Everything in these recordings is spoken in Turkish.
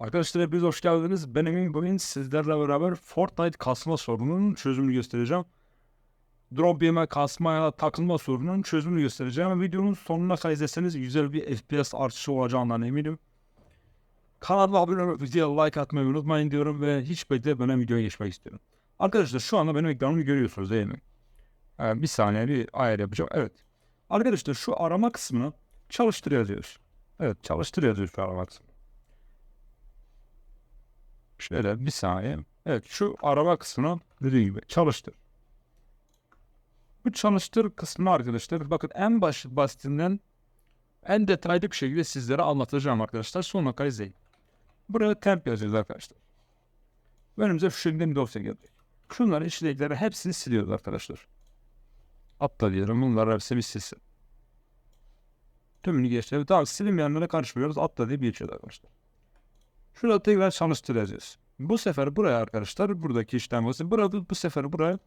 Arkadaşlar hepiniz hoş geldiniz. Ben Emin bugün sizlerle beraber Fortnite kasma sorununun çözümünü göstereceğim. Drop yeme, kasma ya da takılma sorununun çözümünü göstereceğim. Videonun sonuna kadar izleseniz güzel bir FPS artışı olacağından eminim. Kanalıma abone olup videoya like atmayı unutmayın diyorum ve hiç beklemeden videoya geçmek istiyorum. Arkadaşlar şu anda benim ekranımı görüyorsunuz değil mi? Ee, bir saniye bir ayar yapacağım. Evet. Arkadaşlar şu arama kısmını çalıştır yazıyoruz. Evet çalıştır yazıyoruz şu arama kısmını. Şöyle bir saniye. Evet şu arama kısmını dediğim gibi çalıştır. Bu çalıştır kısmını arkadaşlar bakın en baş basitinden en detaylı bir şekilde sizlere anlatacağım arkadaşlar. Sonuna kadar izleyin. Buraya temp yazıyoruz arkadaşlar. Önümüze şu şekilde bir dosya gelecek. Şunların içindekileri hepsini siliyoruz arkadaşlar. Atla diyorum bunlar hepsi bir silsin. Tümünü geçti. Tamam silinmeyenlere karışmıyoruz. Atla diye bir geçiyor arkadaşlar. Şurada tekrar çalıştıracağız. Bu sefer buraya arkadaşlar buradaki işlem olsun. Burada bu sefer buraya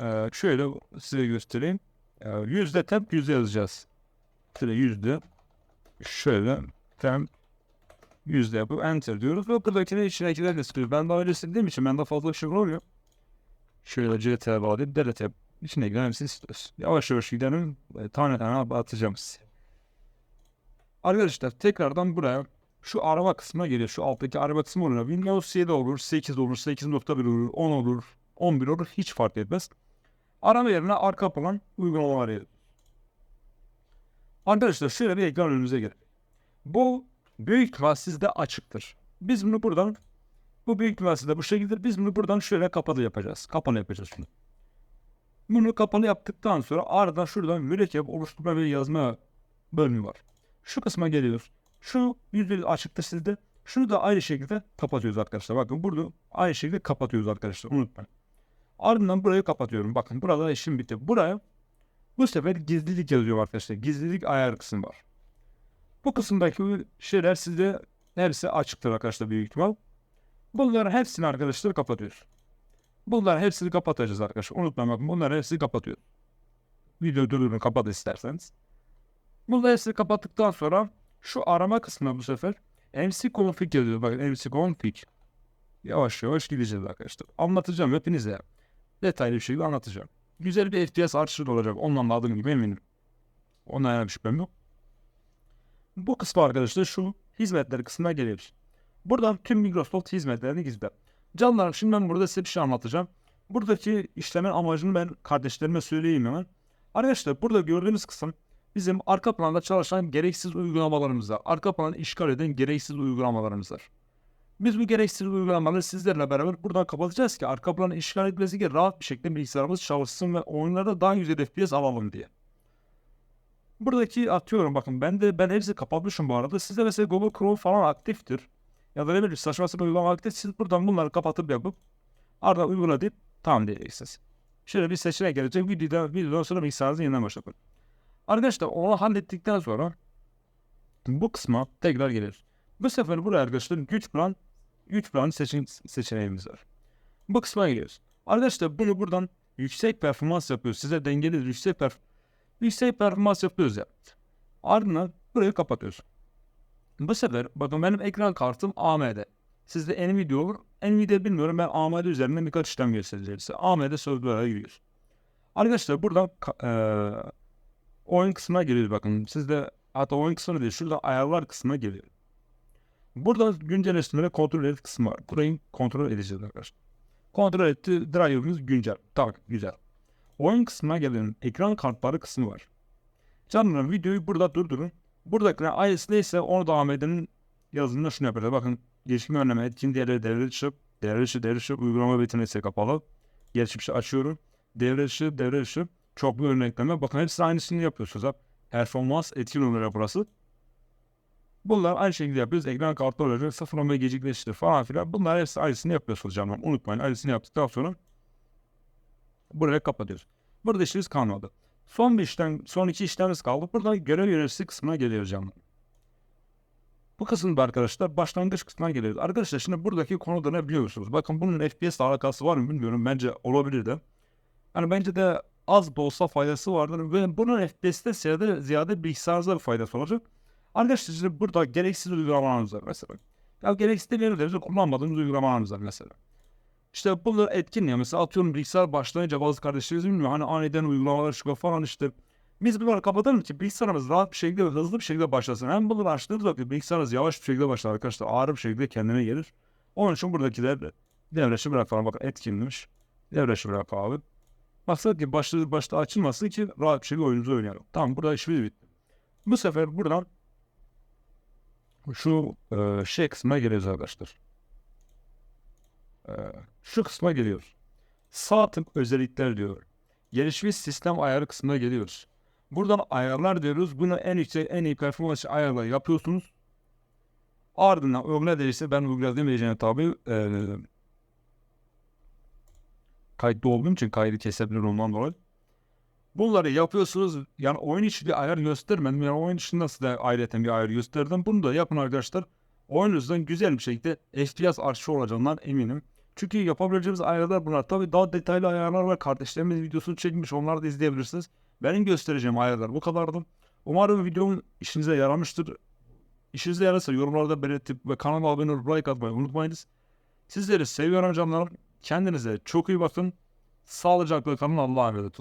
e, şöyle size göstereyim. E, yüzde temp yüzde yazacağız. Şöyle yüzde şöyle temp yüzde yapıp enter diyoruz ve buradakine içindekiler de sıkıyor. Ben daha öyle sildiğim için bende fazla bir şey olmuyor. Şöyle CTRL bağlayıp delete yap. İçindekilerin hepsini istiyoruz. Yavaş yavaş gidelim. E, tane tane atacağım size. Arkadaşlar tekrardan buraya şu arama kısmına geliyor. Şu alttaki arama kısmı oluyor. Windows 7 olur, 8 olur, 8.1 olur, 10 olur, 11 olur. Hiç fark etmez. Arama yerine arka plan uygulamalar yazıyor. Arkadaşlar şöyle bir ekran önümüze gelir. Bu büyük ihtimal sizde açıktır. Biz bunu buradan bu büyük ihtimal sizde bu şekilde biz bunu buradan şöyle kapalı yapacağız. Kapalı yapacağız şunu. Bunu kapalı yaptıktan sonra ardından şuradan mürekkep oluşturma ve yazma bölümü var. Şu kısma geliyoruz. Şu yüzde açıktır sizde. Şunu da aynı şekilde kapatıyoruz arkadaşlar. Bakın burada aynı şekilde kapatıyoruz arkadaşlar. Unutmayın. Ardından burayı kapatıyorum. Bakın burada işim bitti. Buraya bu sefer gizlilik yazıyor arkadaşlar. Gizlilik ayar kısmı var. Bu kısımdaki şeyler sizde hepsi açıktır arkadaşlar büyük ihtimal. Bunların hepsini arkadaşlar kapatıyoruz. Bunların hepsini kapatacağız arkadaşlar. Unutmayın bakın bunların hepsini kapatıyoruz. Video durdurun kapat isterseniz. Bunları hepsini kapattıktan sonra şu arama kısmına bu sefer MC config yazıyor. Bakın MC config. Yavaş yavaş gideceğiz arkadaşlar. Anlatacağım hepinize. Detaylı bir şekilde anlatacağım. Güzel bir FPS artışı da olacak. Ondan da adım gibi eminim. Ondan yana bir şüphem yok. Bu kısmı arkadaşlar şu hizmetleri kısmına geliyoruz. Buradan tüm Microsoft hizmetlerini gizle. Canlarım şimdi ben burada size bir şey anlatacağım. Buradaki işlemin amacını ben kardeşlerime söyleyeyim hemen. Arkadaşlar burada gördüğünüz kısım bizim arka planda çalışan gereksiz uygulamalarımız var. Arka planı işgal eden gereksiz uygulamalarımız var. Biz bu gereksiz uygulamaları sizlerle beraber buradan kapatacağız ki arka planı işgal etmesi ki rahat bir şekilde bilgisayarımız çalışsın ve oyunlarda daha güzel FPS alalım diye. Buradaki atıyorum bakın ben de ben hepsi kapatmışım bu arada. Sizde mesela Google Chrome falan aktiftir. Ya da ne bileyim saçma sapan uygulama aktif. Siz buradan bunları kapatıp yapıp ardından uygula deyip tamam diyeceksiniz. Şöyle bir seçenek gelecek. Videodan, videodan sonra bilgisayarınızı yeniden başlatın. Arkadaşlar onu hallettikten sonra bu kısma tekrar gelir. Bu sefer buraya arkadaşlar güç plan güç plan seçen seçeneğimiz var. Bu kısma geliyoruz. Arkadaşlar bunu buradan yüksek performans yapıyoruz. Size dengeli yüksek perf yüksek performans yapıyoruz ya. Ardından burayı kapatıyoruz. Bu sefer bakın benim ekran kartım AMD. Sizde Nvidia olur. Nvidia bilmiyorum ben AMD üzerinden birkaç işlem göstereceğim size. AMD serverlara giriyoruz. Arkadaşlar buradan eee oyun kısmına geliyor bakın. Sizde hatta oyun kısmına değil şurada ayarlar kısmına geliyor. Burada güncelleştirme ve kontrol et kısmı var. Burayı kontrol edeceğiz arkadaşlar. Kontrol etti driver'ımız güncel. Tamam güzel. Oyun kısmına gelelim. Ekran kartları kısmı var. Canlarım videoyu burada durdurun. Buradaki aynısı neyse onu da AMD'nin yazılımında şunu yapıyorlar. Bakın gelişme önleme etkin devre devre dışı devre dışı devre dışı uygulama betimlesi kapalı. Geçmişi açıyorum. Devre dışı devre dışı çoklu örnekleme. Bakın hepsi aynısını yapıyorsunuz. Abi. Performans etkin oluyor burası. Bunlar aynı şekilde yapıyoruz. Ekran kartı olacak. Sıfırlama gecikleştir falan filan. Bunlar hepsi aynısını yapıyorsunuz canım. Unutmayın. Aynısını yaptıktan sonra buraya kapatıyoruz. Burada işimiz kalmadı. Son bir işlem, son iki işlemimiz kaldı. Buradan görev yöneticisi kısmına geliyoruz canım. Bu kısımda arkadaşlar başlangıç kısmına geliyoruz. Arkadaşlar şimdi buradaki konuda ne biliyorsunuz? Bakın bunun FPS alakası var mı bilmiyorum. Bence olabilir de. Yani bence de az da olsa faydası vardır ve bunun FPS'te ziyade, ziyade bilgisayarınıza bir faydası olacak. Arkadaşlar şimdi burada gereksiz uygulamalarımız var mesela. Ya gereksiz değerlerimizi kullanmadığımız uygulamalarımız var mesela. İşte bunlar etkin ya. Mesela atıyorum bilgisayar başlayınca bazı kardeşlerimiz bilmiyor. Hani aniden uygulamalar çıkıyor falan işte. Biz bunları kapatalım ki bilgisayarımız rahat bir şekilde ve hızlı bir şekilde başlasın. Hem bunları açtığınız vakit bilgisayarınız yavaş bir şekilde başlar arkadaşlar. Ağır bir şekilde kendine gelir. Onun için buradakiler de devreşi bırakalım. Bak etkinmiş. Devreşi bırak abi. Maksat ki başta, başta açılmasın ki rahat bir şekilde oyununuzu oynayalım. Tamam burada işimiz bitti. Bu sefer buradan şu e, şey kısmına geliyoruz arkadaşlar. E, şu kısma geliyoruz. Sağ tık özellikler diyor. Gelişmiş sistem ayarı kısmına geliyoruz. Buradan ayarlar diyoruz. Bunu en yüksek, en iyi performans ayarla yapıyorsunuz. Ardından uygula değilse ben uygula demeyeceğim tabi. E, kayıtlı olduğum için kaydı kesebilir ondan dolayı. Bunları yapıyorsunuz. Yani oyun içi bir ayar göstermedim. Yani oyun içi nasıl da ayrıca bir ayar gösterdim. Bunu da yapın arkadaşlar. Oyununuzdan güzel bir şekilde FPS artışı olacağından eminim. Çünkü yapabileceğimiz ayarlar bunlar. Tabi daha detaylı ayarlar var. Kardeşlerimiz videosunu çekmiş. Onları da izleyebilirsiniz. Benim göstereceğim ayarlar bu kadardı. Umarım videom işinize yaramıştır. İşinize yararsa yorumlarda belirtip ve kanala abone olup like atmayı unutmayınız. Sizleri seviyorum canlarım. Kendinize çok iyi bakın. Sağlıcakla kalın. Allah'a emanet olun.